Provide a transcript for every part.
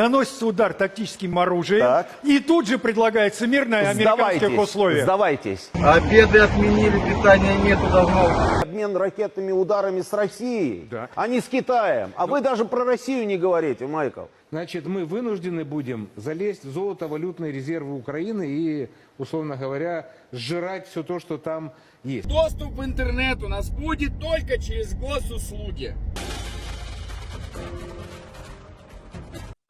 Наносится удар тактическим оружием, Так. и тут же предлагается мирное американских условиях. сдавайтесь. Обеды отменили, питания нету давно. Обмен ракетными ударами с Россией, Да. а не с Китаем. А вы даже про Россию не говорите, Майкл. Значит, мы вынуждены будем залезть в золото-валютные резервы Украины и, условно говоря, сжирать все то, что там есть. Доступ в интернет у нас будет только через госуслуги.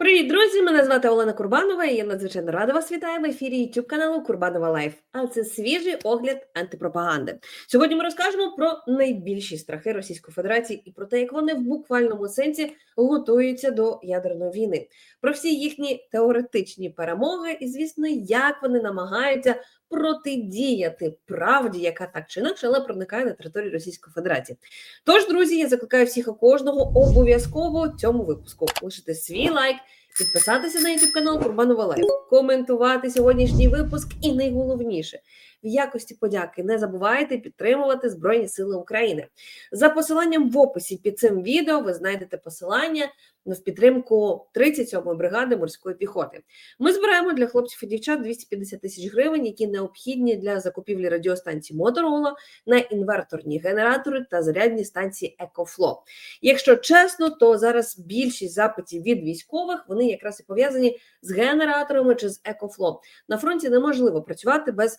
Привіт, друзі! Мене звати Олена Курбанова і я надзвичайно рада вас вітаю в ефірі YouTube каналу Курбанова Лайф. А це свіжий огляд антипропаганди. Сьогодні ми розкажемо про найбільші страхи Російської Федерації і про те, як вони в буквальному сенсі готуються до ядерної війни, про всі їхні теоретичні перемоги, і звісно, як вони намагаються протидіяти правді, яка так чи інакше, але проникає на територію Російської Федерації. Тож, друзі, я закликаю всіх і кожного обов'язково цьому випуску лишити свій лайк, підписатися на YouTube канал Курбанова Лайф, коментувати сьогоднішній випуск і найголовніше. В якості подяки не забувайте підтримувати Збройні Сили України. За посиланням в описі під цим відео ви знайдете посилання в підтримку 37-ї бригади морської піхоти. Ми збираємо для хлопців і дівчат 250 тисяч гривень, які необхідні для закупівлі радіостанції Motorola на інверторні генератори та зарядні станції EcoFlow. Якщо чесно, то зараз більшість запитів від військових вони якраз і пов'язані з генераторами чи з EcoFlow. На фронті неможливо працювати без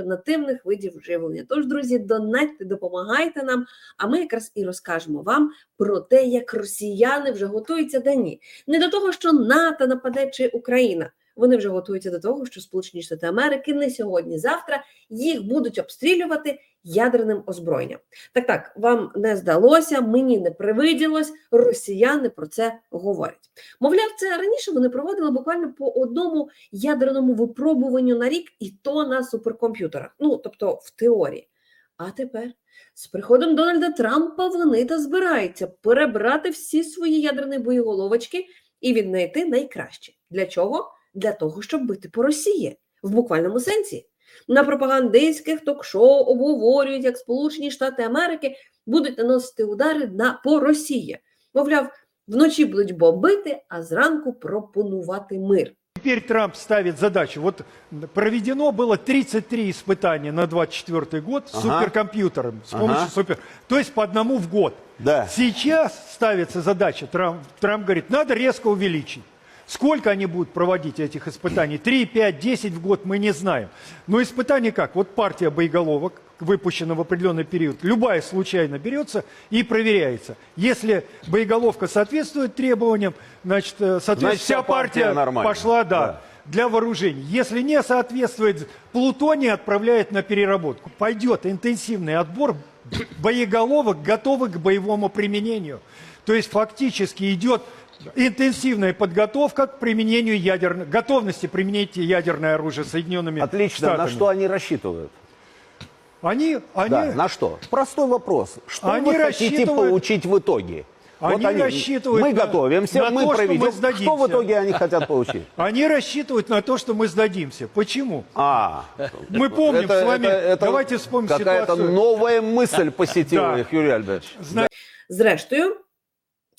альтернативних видів живлення. Тож, друзі, донатьте, допомагайте нам. А ми якраз і розкажемо вам про те, як росіяни вже готуються ні. Не до того, що НАТО нападе чи Україна. Вони вже готуються до того, що Сполучені Штати Америки не сьогодні, завтра їх будуть обстрілювати ядерним озброєнням. Так, так, вам не здалося, мені не привиділось. Росіяни про це говорять. Мовляв, це раніше вони проводили буквально по одному ядерному випробуванню на рік, і то на суперкомп'ютерах. Ну тобто в теорії. А тепер з приходом Дональда Трампа вони та збираються перебрати всі свої ядерні боєголовочки і віднайти найкраще. Для чого? Для того, щоб бити по Росії в буквальному сенсі. На пропагандистських ток-шоу обговорюють, як Сполучені Штати Америки будуть наносити удари на по Росії. Мовляв, вночі будуть бомбити, а зранку пропонувати мир. Теперь Трамп ставит задачу. Вот проведено было 33 испытания на 24 год Ага. суперкомпьютером, с помощью Ага. супер... То есть по одному в год. Да. Сейчас ставится задача, Трамп, Трамп говорит, надо резко увеличить. Сколько они будут проводить этих испытаний? 3, 5, 10 в год мы не знаем. Но испытания как? Вот партия боеголовок, выпущена в определенный период, любая случайно берется и проверяется. Если боеголовка соответствует требованиям, значит, э, соответственно, Значит, вся партия партия пошла, да, Да. для вооружений. Если не соответствует, плутоний отправляет на переработку. Пойдет интенсивный отбор боеголовок, готовых к боевому применению. То есть фактически идет интенсивная подготовка к применению ядерной, готовности применить ядерное оружие Соединенными Отлично. Штатами. На что они рассчитывают? Они, они, Да, на что? Простой вопрос. Что Они вы хотите рассчитывают- получить в итоге? Они рассчитывают Мы на- готовимся, на мы то, что мы проведем. сдадимся. Что в итоге они хотят получить? они рассчитывают на то, что мы сдадимся. Почему? А, Мы помним это- с вами, это- это давайте вспомним Какая-то ситуацию. новая мысль посетила Да. их, Юрий Альбертович. Зна- Зрештою,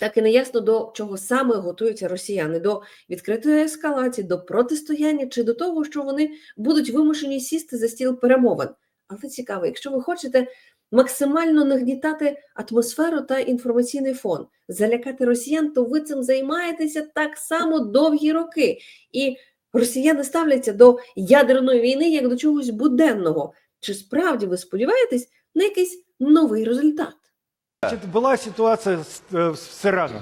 так і не ясно, до чого саме готуються росіяни: до відкритої ескалації, до протистояння чи до того, що вони будуть вимушені сісти за стіл перемовин. Але цікаво, якщо ви хочете максимально нагнітати атмосферу та інформаційний фон, залякати росіян, то ви цим займаєтеся так само довгі роки. І росіяни ставляться до ядерної війни як до чогось буденного. Чи справді ви сподіваєтесь на якийсь новий результат? Значит, была ситуация с, э, с Ираном.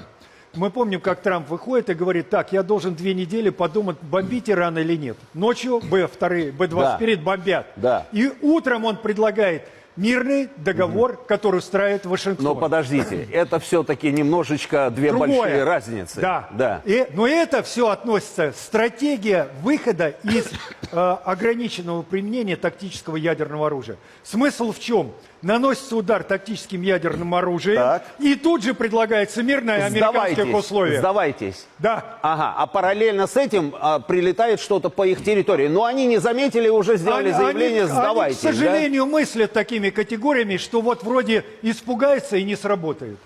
Мы помним, как Трамп выходит и говорит, так, я должен две недели подумать, бомбить Иран или нет. Ночью Б-2, Б-29 бомбят. Да. И утром он предлагает мирный договор, который устраивает Вашингтон. Но подождите, это все-таки немножечко две Другое. большие разницы. Да. Да. И- но это все относится стратегия выхода из э, ограниченного применения тактического ядерного оружия. Смысл в чем? Наносится удар тактическим ядерным оружием, Так. и тут же предлагается мирное американских Сдавайтесь, условиях. сдавайтесь. Да. Ага, а параллельно с этим а, прилетает что-то по их территории. Но они не заметили, уже сделали Они- заявление, они- сдавайтесь. Они, к да? сожалению, мыслят такими категориями, что вот вроде испугается и не сработает.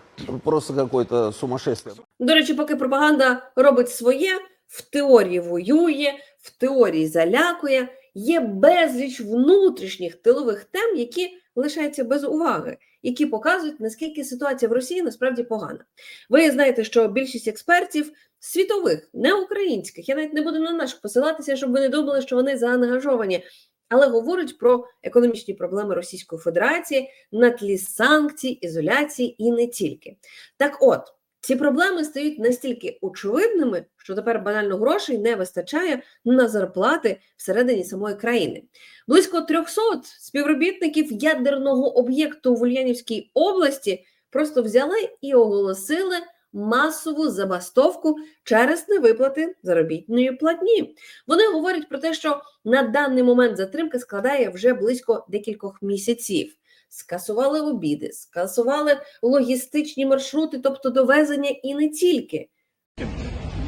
Просто какое-то сумасшествие. До речі, поки пропаганда робить своє, в теорії воює, в теорії залякує. Є безліч внутрішніх тилових тем, які лишаються без уваги, які показують, наскільки ситуація в Росії насправді погана. Ви знаєте, що більшість експертів світових, не українських, я навіть не буду на наших посилатися, щоб ви не думали, що вони заангажовані, але говорить про економічні проблеми Російської Федерації на тлі санкцій, ізоляції і не тільки. Так от. Ці проблеми стають настільки очевидними, що тепер банально грошей не вистачає на зарплати всередині самої країни. Близько 300 співробітників ядерного об'єкту в Ульянівській області просто взяли і оголосили масову забастовку через невиплати заробітної платні. Вони говорять про те, що на даний момент затримка складає вже близько декількох місяців Скасували обіди, скасували логістичні маршрути, тобто довезення і не тільки.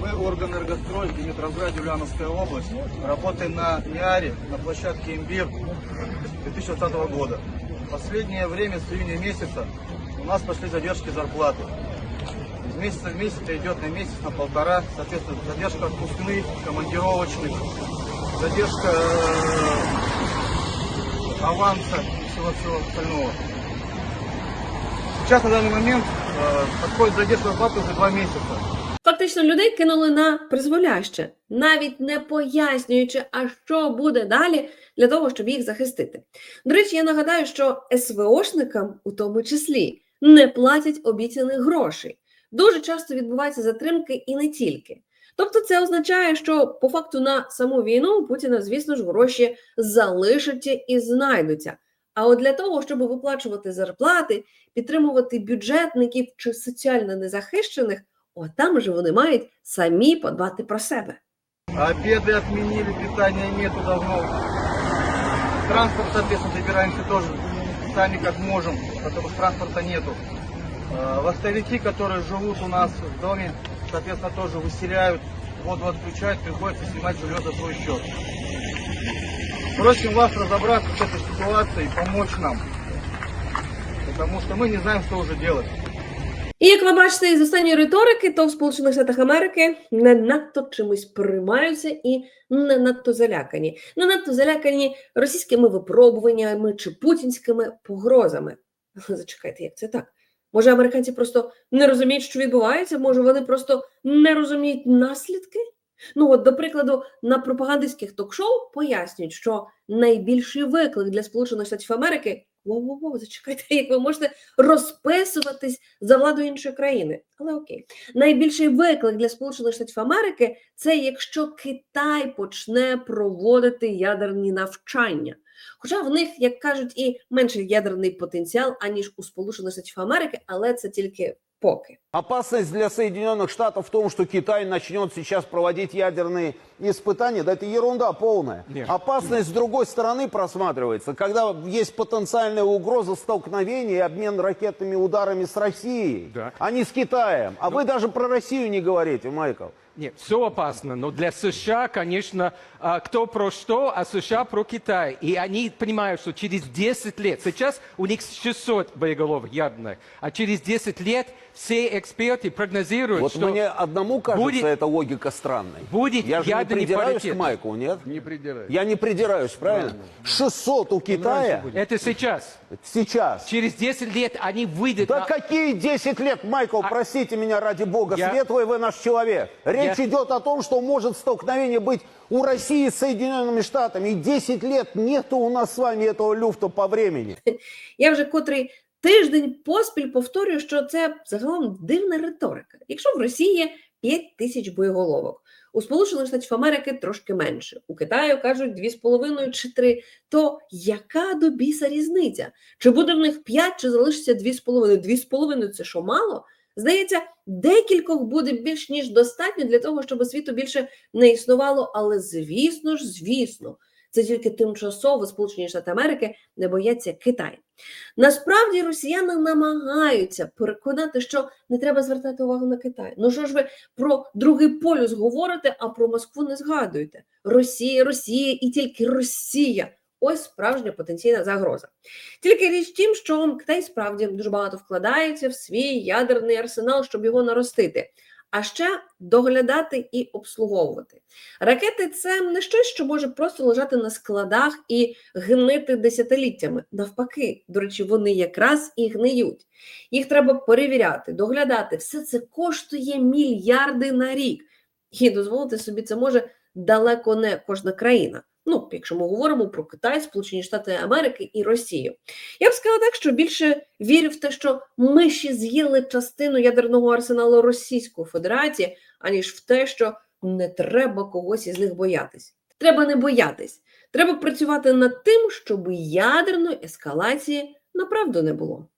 Мы орган «Энергострой» Димитровград, Ульяновская область. Работаем на НИАРе, на площадке «Имбир» 2020 года. В последнее время, с июня месяца, у нас пошли задержки зарплаты. Из месяца в месяц это идет на месяц, на полтора. Соответственно, задержка отпускных, командировочных, задержка э, аванса и всего-всего остального. Сейчас на данный момент э, подходит задержка зарплаты уже два месяца. Фактично людей кинули на призволяще, навіть не пояснюючи, а що буде далі для того, щоб їх захистити. До речі, я нагадаю, що СВОшникам, у тому числі, не платять обіцяних грошей. Дуже часто відбуваються затримки і не тільки. Тобто, це означає, що по факту на саму війну у Путіна, звісно ж, гроші залишаться і знайдуться. А от для того, щоб виплачувати зарплати, підтримувати бюджетників чи соціально незахищених, О, там же вони мають самі подбати про себе. Обеды отменили, питания нету давно. Транспорт, соответственно, добираемся тоже сами как можем, потому что транспорта нету. Э, Вахтовики, которые живут у нас в доме, соответственно, тоже выселяют, воду отключают, приходится снимать жилье за свой счет. Просим вас разобраться с этой ситуацией и помочь нам, потому что мы не знаем, что уже делать. І як ви бачите із останньої риторики, то в Сполучених Штатах Америки не надто чимось приймаються і не надто залякані. Не надто залякані російськими випробуваннями чи путінськими погрозами. Зачекайте, як це так? Може, американці просто не розуміють, що відбувається? Може, вони просто не розуміють наслідки? Ну, от, до прикладу, на пропагандистських ток-шоу пояснюють, що найбільший виклик для Сполучених Штатів Америки Воу-воу-воу, зачекайте, як ви можете розписуватись за владу іншої країни. Але окей, найбільший виклик для Сполучених Штатів Америки це якщо Китай почне проводити ядерні навчання. Хоча в них, як кажуть, і менший ядерний потенціал, аніж у Сполучених Штатів Америки, але це тільки поки. Опасность для Соединенных Штатов в том, что Китай начнет сейчас проводить ядерные испытания, да это ерунда полная. Нет. Опасность с другой стороны просматривается, когда есть потенциальная угроза столкновения и обмен ракетными ударами с Россией, Да. а не с Китаем. А вы даже про Россию не говорите, Майкл. Нет, все опасно, но для США, конечно, а, кто про что, а США про Китай. И они понимают, что через 10 лет, сейчас у них 600 боеголовок ядерных, а через 10 лет все эксперты прогнозируют, Вот что мне одному кажется будет- эта логика странной. будет Я же не ядерный придираюсь паритет. к Майку, нет? Не придирай. Я не придираюсь, правильно? 600 у Китая это сейчас. сейчас. Через 10 лет они выйдут Да на- какие 10 лет, Майкл, А- простите меня ради бога, Я- светлый вы наш человек. Речь Я- идет о том, что может столкновение быть у России с Соединенными Штатами. И 10 лет нету у нас с вами этого люфта по времени. Я вже котрий тиждень поспіль повторюю, що це загалом дивна риторика. Якщо в Росії є 5 тисяч боєголовок, у Сполучених Штатів Америки трошки менше, у Китаю кажуть 2,5 чи 3, то яка до біса різниця? Чи буде в них 5, чи залишиться 2,5? 2,5 – це що мало? Здається, декількох буде більш ніж достатньо для того, щоб світу більше не існувало, але звісно ж, звісно, це тільки тимчасово Сполучені Штати Америки не бояться Китай. Насправді росіяни намагаються переконати, що не треба звертати увагу на Китай. Ну що ж ви про другий полюс говорите, а про Москву не згадуєте? Росія, Росія і тільки Росія. Ось справжня потенційна загроза. Тільки річ в тім, що Китай справді дуже багато вкладається в свій ядерний арсенал, щоб його наростити. а ще доглядати і обслуговувати. Ракети це не щось, що може просто лежати на складах і гнити десятиліттями. Навпаки, до речі, вони якраз і гниють. Їх треба перевіряти, доглядати. Все це коштує мільярди на рік. І дозволити собі це може далеко не кожна країна. Ну, якщо ми говоримо про Китай, Сполучені Штати Америки і Росію. Я б сказала так, що більше вірю в те, що миші з'їли частину ядерного арсеналу Російської Федерації, аніж в те, що не треба когось із них боятись. Треба не боятись. Треба працювати над тим, щоб ядерної ескалації направду не було.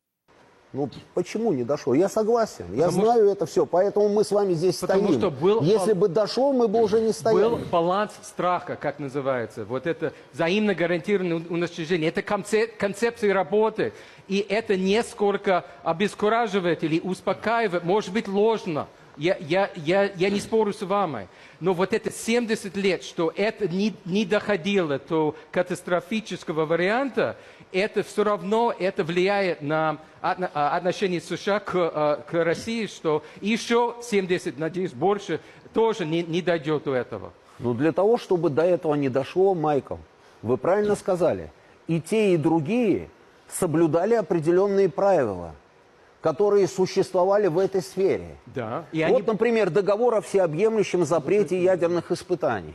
Ну, почему не дошло? Я согласен. Я Потому знаю это все, поэтому мы с вами здесь Потому стоим. что был Если бы дошло, мы бы уже не стояли. Был баланс страха, как называется. Вот это взаимно гарантированное уничтожение. Это концеп- концепция работы. И это не сколько обескураживает или успокаивает, может быть ложно. Я, я, я, я не спорю с вами. Но вот это 70 лет, что это не, не доходило до катастрофического варианта, это все равно это влияет на а, отношение США к, а, к России, что еще 70, надеюсь, больше тоже не, не дойдет до этого. Но для того, чтобы до этого не дошло, Майкл, вы правильно сказали, и те, и другие соблюдали определенные правила, которые существовали в этой сфере. Да. И вот, они- например, договор о всеобъемлющем запрете ядерных испытаний.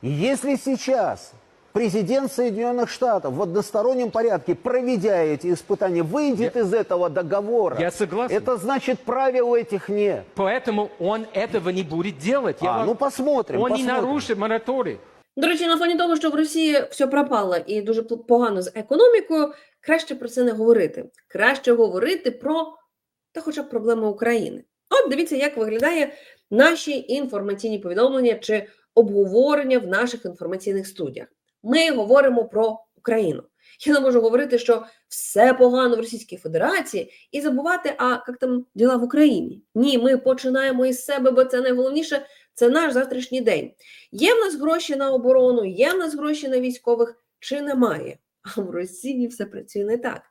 И если сейчас президент Соединенных Штатов в одностороннем порядке, проведя эти испытания, выйдет из этого договора, Я согласен. это значит правил этих нет. Поэтому он этого не будет делать. Я А, вам- ну посмотрим. Он не посмотрим. нарушит мораторий. До речі, на фоні того, що в Росії все пропало і дуже пл- погано з економікою, краще про це не говорити. Краще говорити про та хоча б проблеми України. От дивіться, як виглядає наші інформаційні повідомлення чи обговорення в наших інформаційних студіях. Ми говоримо про Україну. Я не можу говорити, що все погано в Російській Федерації і забувати, а як там діла в Україні. Ні, ми починаємо із себе, бо це найголовніше, це наш завтрашній день. Є в нас гроші на оборону, є в нас гроші на військових чи немає? А в Росії все працює не так.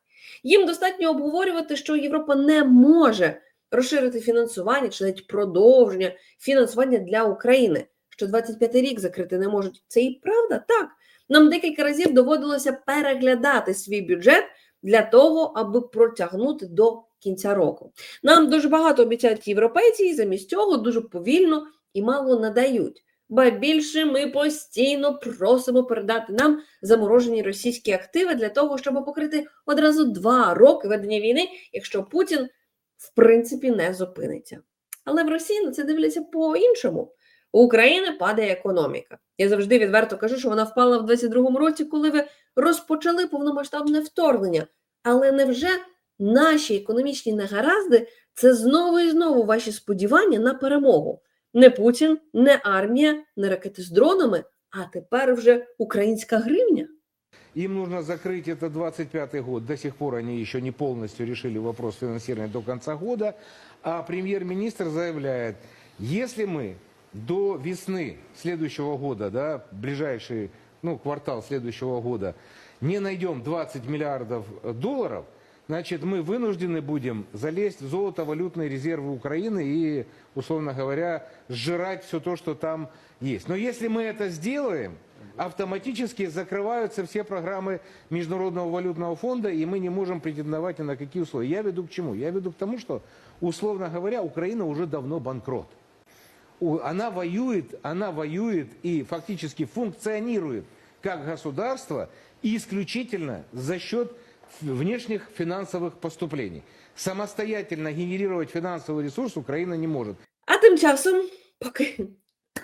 Їм достатньо обговорювати, що Європа не може розширити фінансування чи навіть продовження фінансування для України, що 25 рік закрити не можуть. Це і правда так. Нам декілька разів доводилося переглядати свій бюджет для того, аби протягнути до кінця року. Нам дуже багато обіцяють європейці, і замість цього дуже повільно і мало надають. Ба більше ми постійно просимо передати нам заморожені російські активи для того, щоб покрити одразу два роки ведення війни, якщо Путін в принципі не зупиниться. Але в Росії на це дивляться по-іншому. У України падає економіка. Я завжди відверто кажу, що вона впала в 22-му році, коли ви розпочали повномасштабне вторгнення. Але невже наші економічні негаразди це знову і знову ваші сподівання на перемогу? Не Путін, не армія, не ракети з дронами, а тепер вже українська гривня. Им нужно закрыть это 25 год. До сих пор они еще не полностью решили вопрос финансирования до конца года. А премьер-министр заявляет, если мы до весны следующего года, да, ближайший ну, квартал следующего года, не найдем 20 миллиардов э, долларов, значит, мы вынуждены будем залезть в золото-валютные резервы Украины и, условно говоря, сжирать все то, что там есть. Но если мы это сделаем, автоматически закрываются все программы Международного валютного фонда, и мы не можем претендовать ни на какие условия. Я веду к чему? Я веду к тому, что, условно говоря, Украина уже давно банкрот. Она воюет, она воюет и фактически функционирует как государство исключительно за счет внешних финансовых поступлений. Самостоятельно генерировать финансовый ресурс Украина не может. А тим часом, поки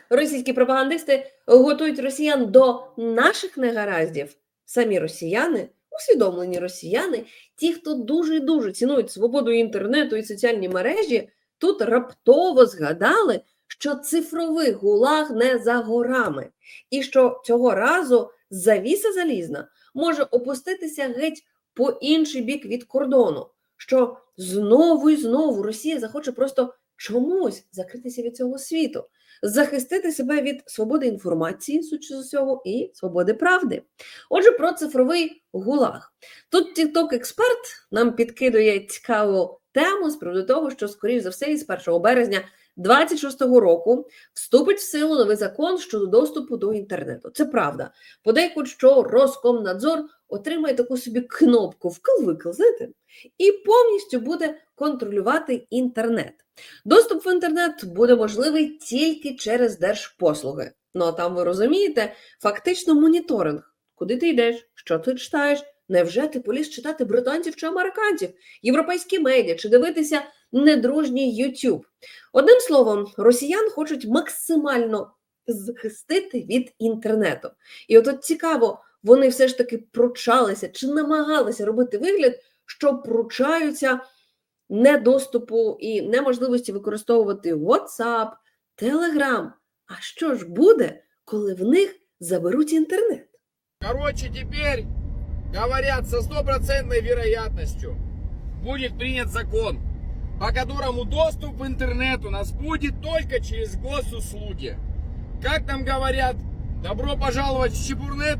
російські пропагандисти готують росіян до наших негараздів, самі росіяни, усвідомлені росіяни, ті, хто дуже і дуже цінують свободу інтернету і соціальні мережі, тут раптово згадали, що цифровий гулаг не за горами, і що цього разу завіса залізна може опуститися геть по інший бік від кордону, що знову і знову Росія захоче просто чомусь закритися від цього світу, захистити себе від свободи інформації, судячи з усього, і свободи правди. Отже, про цифровий гулаг. Тут TikTok експерт нам підкидує цікаву тему з приводу того, що, скоріш за все, із 1 березня 26-го року вступить в силу новий закон щодо доступу до інтернету. Це правда. Подейкують, що Роскомнадзор отримає таку собі кнопку вкл-викл, знаєте, і повністю буде контролювати інтернет. Доступ в інтернет буде можливий тільки через держпослуги. Ну а там ви розумієте, фактично моніторинг. Куди ти йдеш? Що ти читаєш? Невже ти поліз читати британців чи американців, європейські медіа чи дивитися недружній YouTube? Одним словом, росіян хочуть максимально захистити від інтернету. І от, цікаво, вони все ж таки пручалися чи намагалися робити вигляд, що пручаються недоступу і неможливості використовувати WhatsApp, Telegram. А що ж буде, коли в них заберуть інтернет? Короче, теперь, говорят, со стопроцентной вероятностью будет принят закон, по которому доступ в интернет у нас будет только через госуслуги. Как там говорят, добро пожаловать в Чебурнет?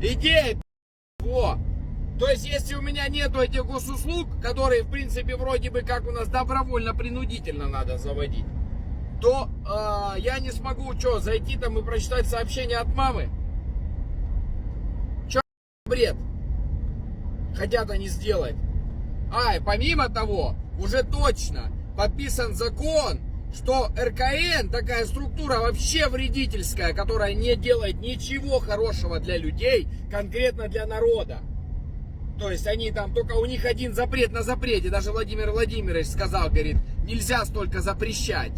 Идея, во. То есть, если у меня нету этих госуслуг, которые, в принципе, вроде бы как у нас добровольно-принудительно надо заводить, то э, я не смогу, что, зайти там и прочитать сообщение от мамы? бред хотят они сделать. А, и помимо того, уже точно подписан закон, что РКН такая структура вообще вредительская, которая не делает ничего хорошего для людей, конкретно для народа. То есть они там, только у них один запрет на запрете. Даже Владимир Владимирович сказал, говорит, нельзя столько запрещать.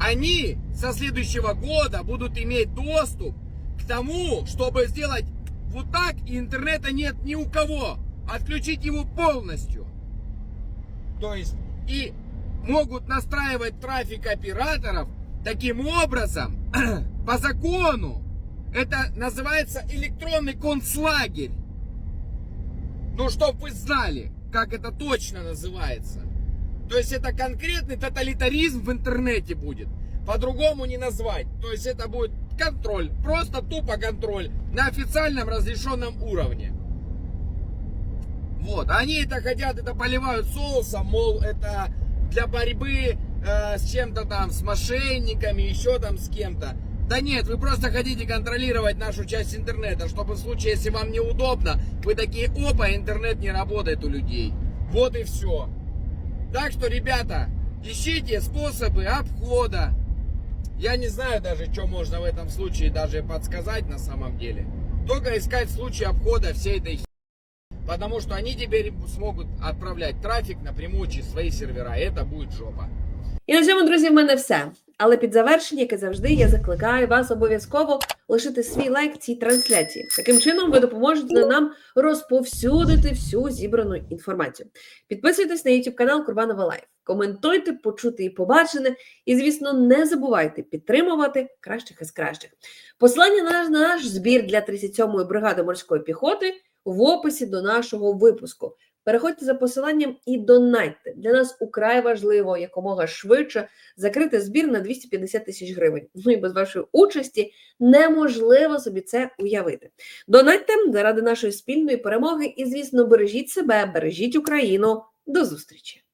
Они со следующего года будут иметь доступ к тому, чтобы сделать вот так, и интернета нет ни у кого. Отключить его полностью. То есть, и могут настраивать трафик операторов таким образом, по закону. Это называется электронный концлагерь. Ну, чтоб вы знали, как это точно называется. То есть это конкретный тоталитаризм в интернете будет. По-другому не назвать. То есть это будет контроль. Просто тупо контроль на официальном разрешенном уровне. Вот. Они это хотят, это поливают соусом, мол, это для борьбы э, с чем-то там, с мошенниками, еще там с кем-то. Да нет, вы просто хотите контролировать нашу часть интернета, чтобы в случае, если вам неудобно, вы такие, опа, интернет не работает у людей. Вот и все. Так что, ребята, ищите способы обхода. Я не знаю даже, что можно в этом случае даже подсказать на самом деле. Только искать случаи обхода всей этой Потому что они теперь смогут отправлять трафик напрямую через свои сервера. И это будет жопа. І на цьому, друзі, в мене все. Але під завершення, як і завжди, я закликаю вас обов'язково лишити свій лайк цій трансляції. Таким чином, ви допоможете нам розповсюдити всю зібрану інформацію. Підписуйтесь на YouTube канал Курбанова Лайф, коментуйте, почути і побачене. І, звісно, не забувайте підтримувати кращих із кращих. Посилання на наш збір для 37-ї бригади морської піхоти в описі до нашого випуску. Переходьте за посиланням і донайте. Для нас украй важливо якомога швидше закрити збір на 250 тисяч гривень. Ну і без вашої участі неможливо собі це уявити. Донайте заради нашої спільної перемоги і, звісно, бережіть себе, бережіть Україну. До зустрічі!